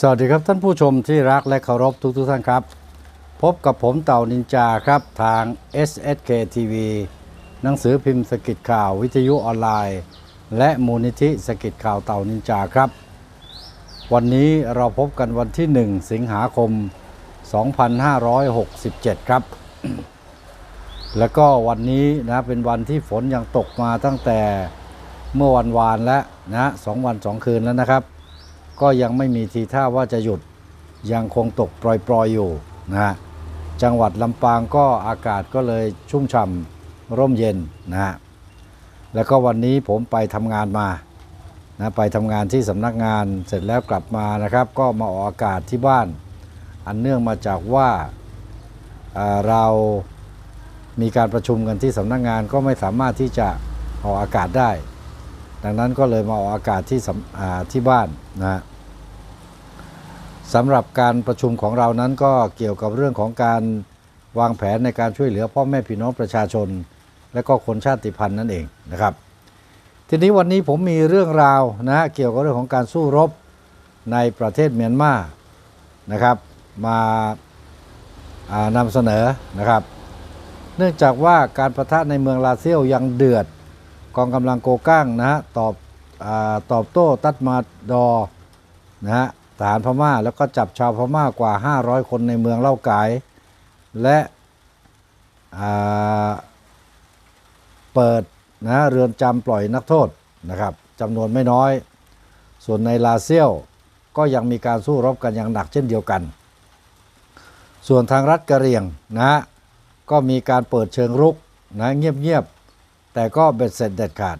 สวัสดีครับท่านผู้ชมที่รักและเคารพทุกทุกๆท่านครับ พบกับผมเต่านินจาครับทาง SSK TV หนังสือพิมพ์สกิดข่าววิทยุออนไลน์ และมูลนิธิสกิดข่าวเต่านินจาครับ วันนี้เราพบกันวันที่ 1 สิงหาคม 2567 ครับ แล้วก็วันนี้นะเป็นวันที่ฝนยังตกมาตั้งแต่เมื่อวันวานแล้วนะสองวันสองคืนแล้วนะครับ ก็ยังไม่มีทีท่าว่าจะหยุดยังคงตกปล่อยๆอยู่นะฮะจังหวัดลำปางก็อากาศก็เลยชุ่มฉ่ำร่มเย็นนะฮะแล้วก็วันนี้ผมไปทำงานมานะไปทำงานที่สำนักงานเสร็จแล้วกลับมานะครับ ก็มาออกอากาศที่บ้าน อันเนื่องมาจากว่าอ่าเรามีการประชุมกันที่สำนักงานก็ไม่สามารถที่จะออกอากาศได้ ดังนั้นก็เลยมาออกอากาศที่ที่บ้านนะฮะสำหรับการประชุมของเรานั้นก็เกี่ยวกับเรื่องของการวางแผนในการช่วยเหลือพ่อแม่พี่น้องประชาชน และก็คนชาติพันธุ์นั่นเองนะครับ ทีนี้วันนี้ผมมีเรื่องราวนะเกี่ยวกับเรื่องของการสู้รบในประเทศเมียนมานะครับมาานำเสนอนะครับ เนื่องจากว่าการประทะในเมืองลาเซียวยังเดือด กองกำลังโกก้างนะฮะตอบอตอบโต้ตัดมาดอนะฮะทหารพม่าแล้วก็จับชาวพม่ากว่า 500 คนในเมืองเล่ากาย และเปิดนะเรือนจำปล่อยนักโทษนะครับจำนวนไม่น้อย ส่วนในลาเซียวก็ยังมีการสู้รบกันอย่างหนักเช่นเดียวกัน ส่วนทางรัฐกะเหรี่ยงนะก็มีการเปิดเชิงรุกนะเงียบ แต่ก็เบ็ดเสร็จเด็ดขาด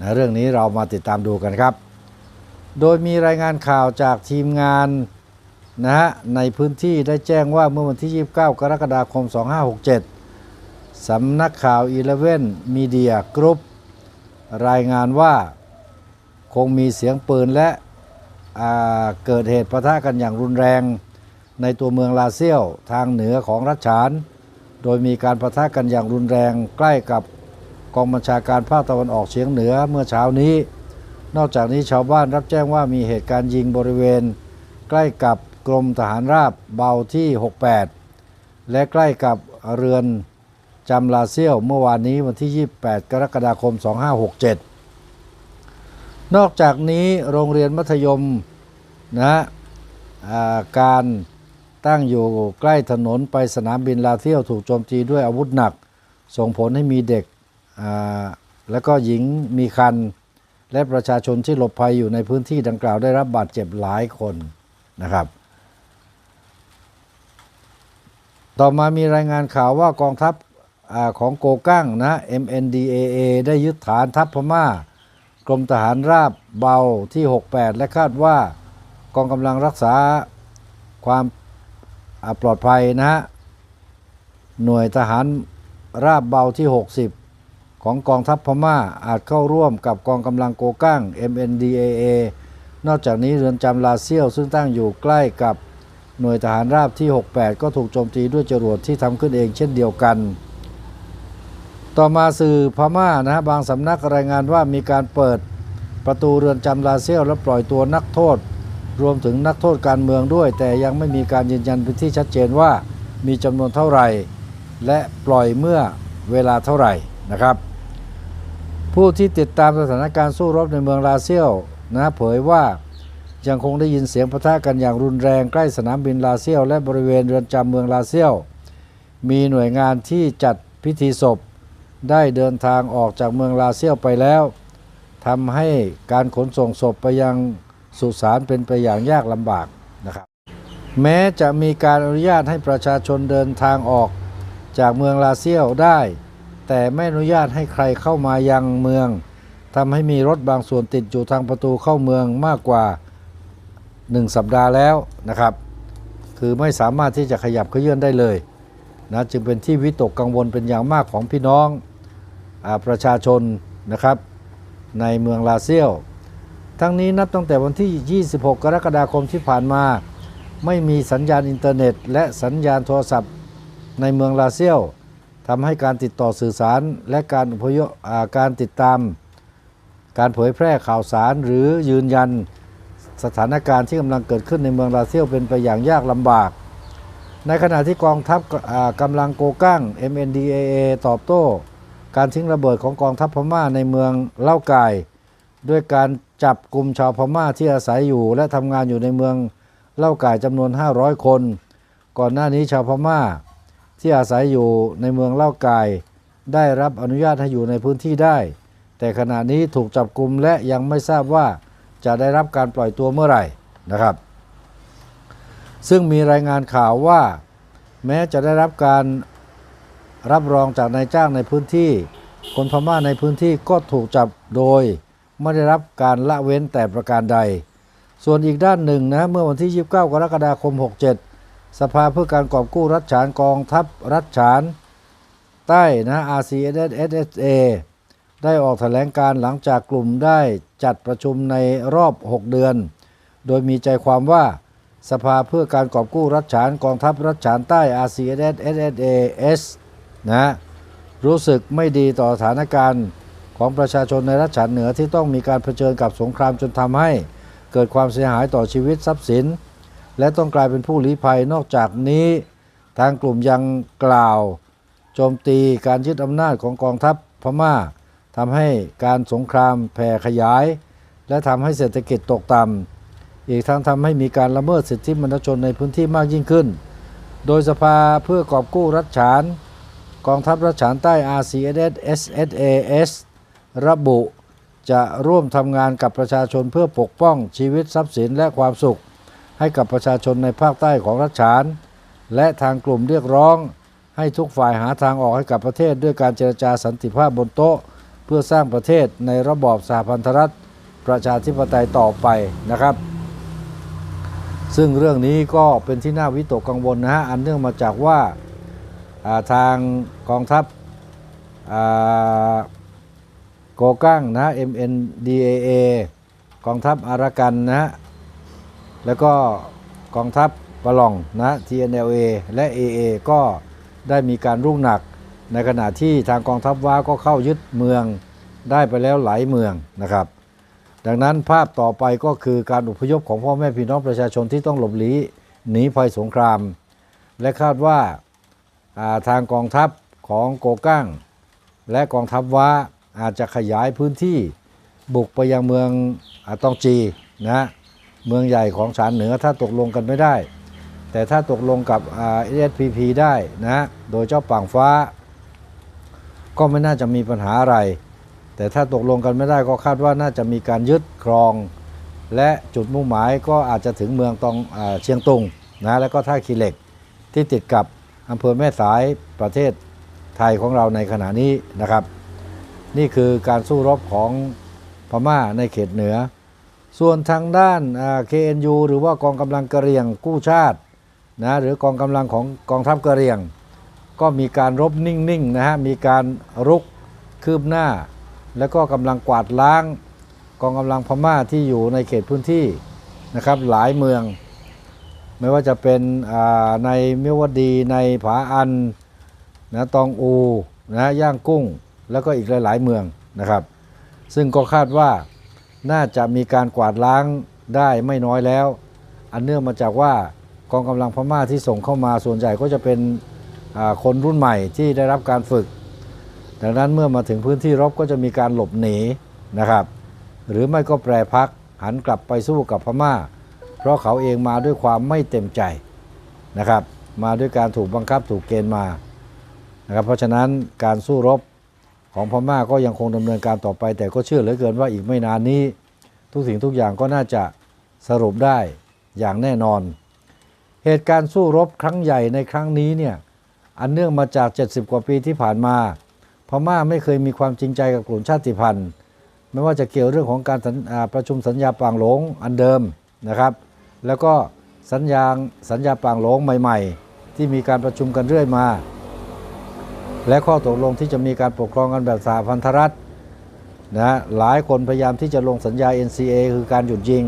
นะเรื่องนี้เรามาติดตามดูกันครับ โดยมีรายงานข่าวจากทีมงานนะฮะในพื้นที่ได้แจ้งว่าเมื่อวันที่ 29 กรกฎาคม 2567 สำนักข่าว 11 Media Group รายงานว่าคงมีเสียงปืนและเกิดเหตุปะทะกันอย่างรุนแรง ในตัวเมืองลาเซียวทางเหนือของรัฐฉาน โดยมีการประทะกันอย่างรุนแรงใกล้กับ กองบัญชาการภาคตะวันออกเฉียงเหนือเมื่อเช้านี้ นอกจากนี้ชาวบ้านรับแจ้งว่ามีเหตุการณ์ยิงบริเวณ ใกล้กับกรมทหารราบเบาที่ 68 และใกล้กับเรือนจำลาเซียวเมื่อวานนี้วันที่ 28 กรกฎาคม 2567 นอกจากนี้โรงเรียนมัธยมนะาการตั้งอยู่ใกล้ถนนไปสนามบินลาเซียวถูกโจมตีด้วยอาวุธหนัก ส่งผลให้มีเด็ก และก็หญิงมีคันและประชาชนที่หลบภัยอยู่ในพื้นที่ดังกล่าวได้รับบาดเจ็บหลายคนนะครับ ต่อมามีรายงานข่าวว่ากองทัพอของโกกั้งนะ MNDAA ได้ยึดฐานทัพพม่า กรมทหารราบเบาที่ 68 และคาดว่ากองกำลังรักษาความปลอดภัยนะฮะหน่วยทหารราบเบาที่ 60 ของกองทัพพม่าอาจเข้าร่วมกับกองกำลังโกกั้ง MNDAA นอกจากนี้เรือนจำลาเซียวซึ่งตั้งอยู่ใกล้กับหน่วยทหารราบที่ 68 ก็ถูกโจมตีด้วยจรวดที่ทำขึ้นเองเช่นเดียวกัน ต่อมาสื่อพม่านะฮะบางสำนักรายงานว่ามีการเปิดประตูเรือนจำลาเซียวและปล่อยตัวนักโทษ รวมถึงนักโทษการเมืองด้วย แต่ยังไม่มีการยืนยันเป็นที่ชัดเจนว่ามีจำนวนเท่าไหร่ และปล่อยเมื่อเวลาเท่าไหร่นะครับ ผู้ที่ติดตามสถานการณ์สู้รบในเมืองลาเซียวนะเผยว่ายังคงได้ยินเสียงปะทะกันอย่างรุนแรงใกล้สนามบินลาเซียว และบริเวณเรือนจำเมืองลาเซียว มีหน่วยงานที่จัดพิธีศพ ได้เดินทางออกจากเมืองลาเซียวไปแล้วทำให้การขนส่งศพไปยังสุสานเป็นไปอย่างยากลำบากนะครับแม้จะมีการอนุญาตให้ประชาชนเดินทางออกจากเมืองลาเซียวได้ แต่ไม่อนุญาตให้ใครเข้ามายังเมืองทำให้มีรถบางส่วนติดอยู่ทางประตูเข้าเมืองมากกว่า 1 สัปดาห์แล้วนะครับ คือไม่สามารถที่จะขยับเขยื่อนได้เลยนะจึงเป็นที่วิตกกังวลเป็นอย่างมากของพี่น้องอประชาชนนะครับในเมืองลาเซียว ทั้งนี้นับตั้งแต่วันที่ 26 กรกฎาคมที่ผ่านมา ไม่มีสัญญาณอินเทอร์เน็ต และสัญญาณโทรศัพท์ในเมืองลาเซียว ทำให้การติดต่อสื่อสาร และการอพยพการติดตาม การเผยแพร่ข่าวสารหรือยืนยันสถานการณ์ที่กำลังเกิดขึ้นในเมืองลาเซียวเป็นไปอย่างยากลำบาก ในขณะที่กองทัพอ่ากำลังโกกั้ง MNDAA ตอบโต้ การทิ้งระเบิดของกองทัพพม่าในเมืองเล่าไก่ด้วยการจับกลุ่มชาวพม่าที่อาศัยอยู่ และทำงานอยู่ในเมืองเล่าไก่จำนวน 500 คน ก่อนหน้านี้ชาวพม่า ที่อาศัยอยู่ในเมืองเล่าไก่ได้รับอนุญาตให้อยู่ในพื้นที่ได้ แต่ขณะนี้ถูกจับกลุ่มและยังไม่ทราบว่าจะได้รับการปล่อยตัวเมื่อไหร่นะครับ ซึ่งมีรายงานข่าวว่า แม้จะได้รับการรับรองจากนายจ้างในพื้นที่ คนพม่าในพื้นที่ก็ถูกจับโดย ไม่ได้รับการละเว้นแต่ประการใด ส่วนอีกด้านหนึ่งนะเมื่อวันที่ 29 กรกฎาคม 67 สภาเพื่อการกอบกู้รัฐฉานกองทัพรัฐฉาน ใต้นะ RCSSA ได้ออกแถลงการหลังจากกลุ่มได้จัดประชุมในรอบ 6 เดือน โดยมีใจความว่าสภาเพื่อการกอบกู้รัฐฉานกองทัพรัฐฉานใต้ RCSSA นะรู้สึกไม่ดีต่อสถานการณ์ของประชาชนในรัฐฉานเหนือที่ต้องมีการเผชิญกับสงครามจนทำให้ เกิดความเสียหายต่อชีวิตทรัพย์สิน และต้องกลายเป็นผู้ลี้ภัยนอกจากนี้ ทางกลุ่มยังกล่าว โจมตีการยึดอำนาจของกองทัพพม่าทำให้การสงครามแผ่ขยาย และทำให้เศรษฐกิจตกต่ำอีกทั้งทำให้มีการละเมิดสิทธิมนุษยชนในพื้นที่มากยิ่งขึ้น โดยสภาเพื่อกอบกู้รัฐฉาน กองทัพรัฐฉานใต้ RCSS SSAS ระบุจะร่วมทำงานกับประชาชนเพื่อปกป้องชีวิตทรัพย์สินและความสุข ให้กับประชาชนในภาคใต้ของรัฐฉาน และทางกลุ่มเรียกร้อง ให้ทุกฝ่ายหาทางออกให้กับประเทศด้วยการเจรจาสันติภาพบนโต๊ะ เพื่อสร้างประเทศในระบอบสหพันธรัฐ ประชาธิปไตยต่อไปนะครับ ซึ่งเรื่องนี้ก็เป็นที่น่าวิตกกังวลนะฮะอันเนื่องมาจากว่าาทางกองทัพโกกั้งนะ MNDAA กองทัพอารากันนะฮะ แล้วก็กองทัพปะลองนะ TNLA และ AA ก็ได้มีการรุ่งหนัก ในขณะที่ทางกองทัพว้าก็เข้ายึดเมืองได้ไปแล้วหลายเมืองนะครับ ดังนั้นภาพต่อไปก็คือการอพยพของพ่อแม่พี่น้องประชาชนที่ต้องหลบหลีหนีภัยสงคราม และคาดว่าาทางกองทัพของโกกั้งและกองทัพว้าอาจจะขยายพื้นที่บุกไปยังเมืองอาตองจีนะ เมืองใหญ่ของฉานเหนือถ้าตกลงกันไม่ได้ แต่ถ้าตกลงกับเอสพีพีได้นะโดยเจ้าป่างฟ้า ก็ไม่น่าจะมีปัญหาอะไร แต่ถ้าตกลงกันไม่ได้ก็คาดว่าน่าจะมีการยึดครอง และจุดมุ่งหมายก็อาจจะถึงเมืองตองอเชียงตุงนะแล้วก็ท่าขีเหล็กที่ติดกับอำเภอแม่สายประเทศไทยของเราในขณะนี้นะครับ นี่คือการสู้รบของพม่าในเขตเหนือ ส่วนทางด้าน KNU หรือว่ากองกำลังกระเรียงกู้ชาตินะหรือกองกำลังของกองทัพกระเรียง ก็มีการรบนิ่งๆนะฮะมีการรุกคืบหน้า แล้วก็กำลังกวาดล้าง กองกำลังพม่าที่อยู่ในเขตพื้นที่นะครับหลายเมือง ไม่ว่าจะเป็นในเมียวดีในผาอันนะตองอูนะย่างกุ้ง แล้วก็อีกหลาย ๆ เมืองนะครับ ซึ่งก็คาดว่า น่าจะมีการกวาดล้างได้ไม่น้อยแล้ว อันเนื่องมาจากว่ากองกำลังพม่าที่ส่งเข้ามาส่วนใหญ่ก็จะเป็นคนรุ่นใหม่ที่ได้รับการฝึก ดังนั้นเมื่อมาถึงพื้นที่รบก็จะมีการหลบหนีนะครับ หรือไม่ก็แปรพักหันกลับไปสู้กับพม่า เพราะเขาเองมาด้วยความไม่เต็มใจนะครับ มาด้วยการถูกบังคับถูกเกณฑ์มานะครับเพราะฉะนั้นการสู้รบ ของพม่าก็ยังคงดำเนินการต่อไป แต่ก็เชื่อเหลือเกินว่าอีกไม่นานนี้ ทุกสิ่งทุกอย่างก็น่าจะสรุปได้อย่างแน่นอน เหตุการณ์สู้รบครั้งใหญ่ในครั้งนี้เนี่ยอันเนื่องมาจาก 70 กว่าปีที่ผ่านมา พม่าไม่เคยมีความจริงใจกับกลุ่มชาติพันธุ์ ไม่ว่าจะเกี่ยวเรื่องของการประชุมสัญญาป่างหลงอันเดิมนะครับ แล้วก็สัญญาสัญญาป่างหลงใหม่ ๆ ที่มีการประชุมกันเรื่อยมา และข้อตกลงที่จะมีการปกครองกันแบบสหพันธรัฐนะหลายคนพยายามที่จะลงสัญญา NCA คือการหยุดยิง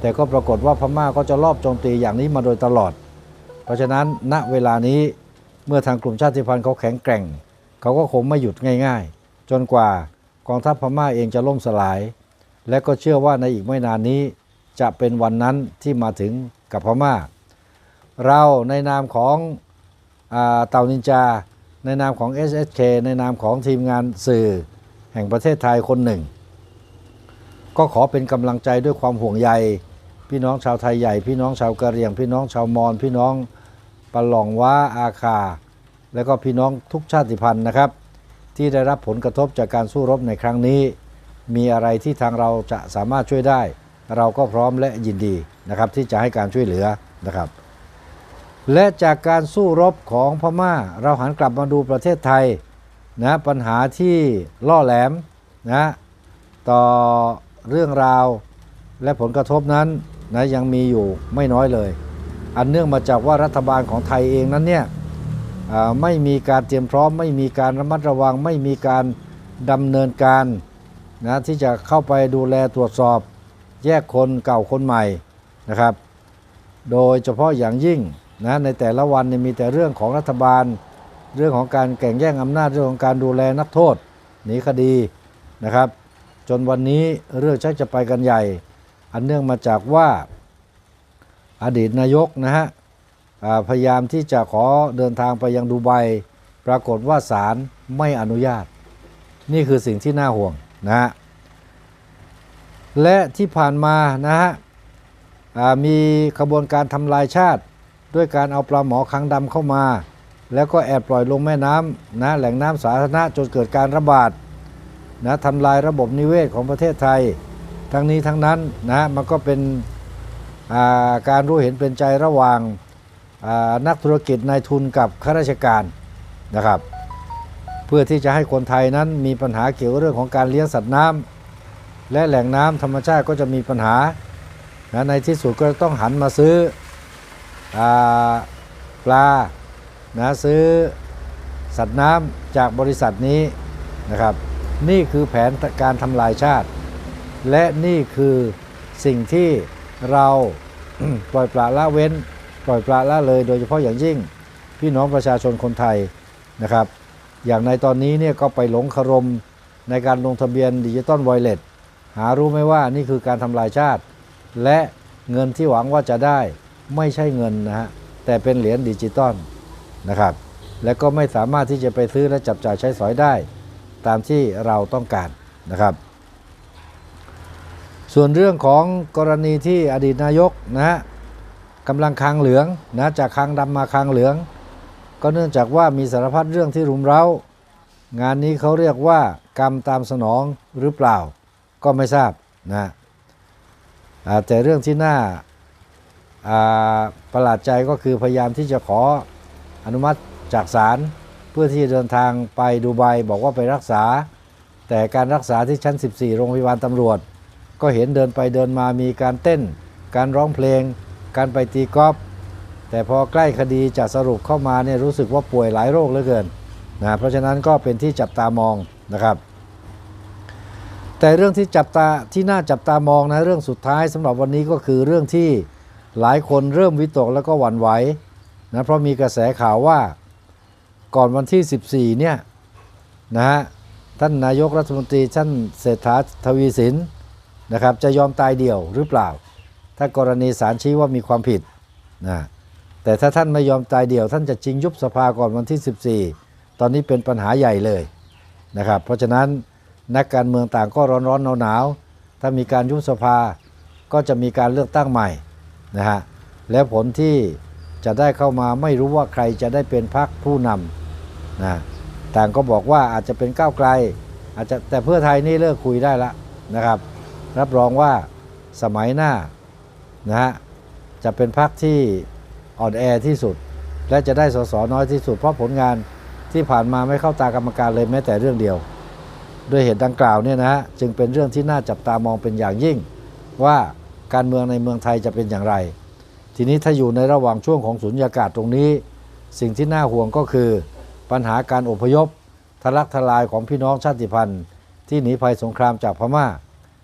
แต่ก็ปรากฏว่าพม่าก็จะลอบโจมตีอย่างนี้มาโดยตลอด เพราะฉะนั้นณเวลานี้เมื่อทางกลุ่มชาติพันธุ์เขาแข็งแกร่ง เขาก็คงไม่หยุดง่าย ๆ จนกว่ากองทัพพม่าเองจะล่มสลาย และก็เชื่อว่าในอีกไม่นานนี้ จะเป็นวันนั้นที่มาถึงกับพม่า เราในนามของอเต่านินจา ในนามของ SSK ในนามของทีมงานสื่อแห่งประเทศไทยคนหนึ่ง ก็ขอเป็นกำลังใจด้วยความห่วงใย พี่น้องชาวไทยใหญ่ พี่น้องชาวกะเหรี่ยง พี่น้องชาวมอญพี่น้องปะหลองว้าอาคา และก็พี่น้องทุกชาติพันธุ์นะครับ ที่ได้รับผลกระทบจากการสู้รบในครั้งนี้ มีอะไรที่ทางเราจะสามารถช่วยได้ เราก็พร้อมและยินดีนะครับที่จะให้การช่วยเหลือนะครับ และจากการสู้รบของพม่า เราหันกลับมาดูประเทศไทยนะปัญหาที่ล่อแหลมนะต่อเรื่องราวและผลกระทบนั้นนะยังมีอยู่ไม่น้อยเลย อันเนื่องมาจากว่ารัฐบาลของไทยเองนั้นเนี่ยไม่มีการเตรียมพร้อม ไม่มีการระมัดระวัง ไม่มีการดำเนินการนะที่จะเข้าไปดูแลตรวจสอบ แยกคนเก่าคนใหม่นะครับ โดยเฉพาะอย่างยิ่ง นะในแต่ละวันเนี่ยมีแต่เรื่องของรัฐบาล เรื่องของการแข่งแย่งอำนาจเรื่องของการดูแลนักโทษหนีคดีนะครับ จนวันนี้เรื่องชักจะไปกันใหญ่ อันเนื่องมาจากว่าอดีตนายกนะฮะพยายามที่จะขอเดินทางไปยังดูไบปรากฏว่าศาลไม่อนุญาต นี่คือสิ่งที่น่าห่วงนะฮะและที่ผ่านมานะฮะมีขบวนการทำลายชาติ ด้วยการเอาปลาหมอคังดำเข้ามา แล้วก็แอบปล่อยลงแม่น้ำนะแหล่งน้ำสาธารณะจนเกิดการระบาดนะทำลายระบบนิเวศของประเทศไทย ทั้งนี้ทั้งนั้นนะมันก็เป็นาการรู้เห็นเป็นใจระหว่างานักธุรกิจนายทุนกับข้าราชการนะครับ เพื่อที่จะให้คนไทยนั้นมีปัญหาเกี่ยวกับเรื่องของการเลี้ยงสัตว์น้ำและแหล่งน้ำธรรมชาติก็จะมีปัญหานะในที่สุดก็ต้องหันมาซื้อ ปลานะซื้อสัตว์น้ำจากบริษัทนี้นะครับ นี่คือแผนการทำลายชาติ และนี่คือสิ่งที่เราปล่อยปละละเว้น ปล่อยปละละเลยโดยเฉพาะอย่างยิ่ง พี่น้องประชาชนคนไทยนะครับ อย่างในตอนนี้เนี่ยก็ไปหลงคารมในการลงทะเบียนดิจิตอลไวเลตหารู้ไหมว่านี่คือการทำลายชาติ และเงินที่หวังว่าจะได้ ไม่ใช่เงินนะฮะแต่เป็นเหรียญดิจิตอลนะครับ และก็ไม่สามารถที่จะไปซื้อและจับจ่ายใช้สอยได้ ตามที่เราต้องการนะครับ ส่วนเรื่องของกรณีที่อดีตนายกนะฮะกำลังคางเหลืองนะจากคางดำมาคางเหลือง ก็เนื่องจากว่ามีสารพัดเรื่องที่รุมเร้า งานนี้เขาเรียกว่ากรรมตามสนองหรือเปล่า ก็ไม่ทราบนะแต่เรื่องที่น่า ประหลาดใจก็คือพยายามที่จะขออนุมัติจากศาลเพื่อที่จะเดินทางไปดูไบบอกว่าไปรักษา แต่การรักษาที่ชั้น 14 โรงพยาบาลตำรวจ ก็เห็นเดินไปเดินมามีการเต้น การร้องเพลง การไปตีกอล์ฟแต่พอใกล้คดีจะสรุปเข้ามาเนี่ยรู้สึกว่าป่วยหลายโรคเหลือเกินนะเพราะฉะนั้นก็เป็นที่จับตามองนะครับ แต่เรื่องที่จับตาที่น่าจับตามองนะเรื่องสุดท้ายสำหรับวันนี้ก็คือเรื่องที่ หลายคนเริ่มวิตกแล้วก็หวั่นไหวนะเพราะมีกระแสข่าวว่าก่อนวันที่ 14 เนี่ยนะฮะท่านนายกรัฐมนตรีท่านเศรษฐาทวีสินนะครับจะยอมตายเดี่ยวหรือเปล่า ถ้ากรณีศาลชี้ว่ามีความผิดนะแต่ถ้าท่านไม่ยอมตายเดี่ยว ท่านจะจริงยุบสภาก่อนวันที่ 14 ตอนนี้เป็นปัญหาใหญ่เลยนะครับเพราะฉะนั้นนักการเมืองต่างก็ร้อนร้อนหนาวหนาวๆถ้ามีการยุบสภาก็จะมีการเลือกตั้งใหม่ นะฮะและผลที่จะได้เข้ามาไม่รู้ว่าใครจะได้เป็นพรรคผู้นำนะต่างก็บอกว่าอาจจะเป็นก้าวไกล อาจจะแต่เพื่อไทยนี่เลิกคุยได้ละนะครับ รับรองว่าสมัยหน้านะฮะจะเป็นพรรคที่อ่อนแอที่สุด และจะได้สสน้อยที่สุด เพราะผลงานที่ผ่านมาไม่เข้าตากรรมการเลยแม้แต่เรื่องเดียว ด้วยเหตุดังกล่าวเนี่ยนะฮะจึงเป็นเรื่องที่น่าจับตามองเป็นอย่างยิ่งว่า การเมืองในเมืองไทยจะเป็นอย่างไร ทีนี้ถ้าอยู่ในระหว่างช่วงของสุญญากาศตรงนี้ สิ่งที่น่าห่วงก็คือ ปัญหาการอพยพทะลักทลายของพี่น้องชาติพันธุ์ ที่หนีภัยสงครามจากพม่า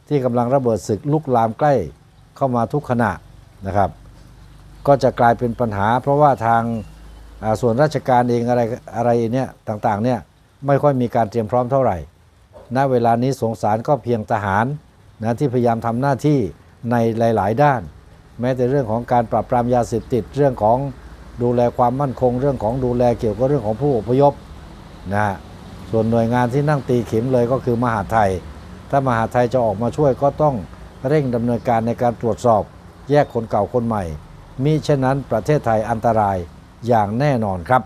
ที่กำลังระเบิดศึกลุกลามใกล้เข้ามาทุกขณะนะครับ ก็จะกลายเป็นปัญหา เพราะว่าทางส่วนราชการเองอะไรอะไรเนี่ยต่างๆเนี่ยไม่ค่อยมีการเตรียมพร้อมเท่าไหร่ ณ เวลานี้สงสารก็เพียงทหารนะที่พยายามทำหน้าที่ ในหลาย ๆ ด้าน แม้แต่เรื่องของการปราบปรามยาเสพติดเรื่องของดูแลความมั่นคง เรื่องของดูแลเกี่ยวกับเรื่องของผู้อพยพนะฮะส่วนหน่วยงานที่นั่งตีเข็มเลยก็คือมหาดไทย ถ้ามหาดไทยจะออกมาช่วยก็ต้องเร่งดำเนินการในการตรวจสอบแยกคนเก่าคนใหม่มิเช่นนั้นประเทศไทยอันตรายอย่างแน่นอนครับ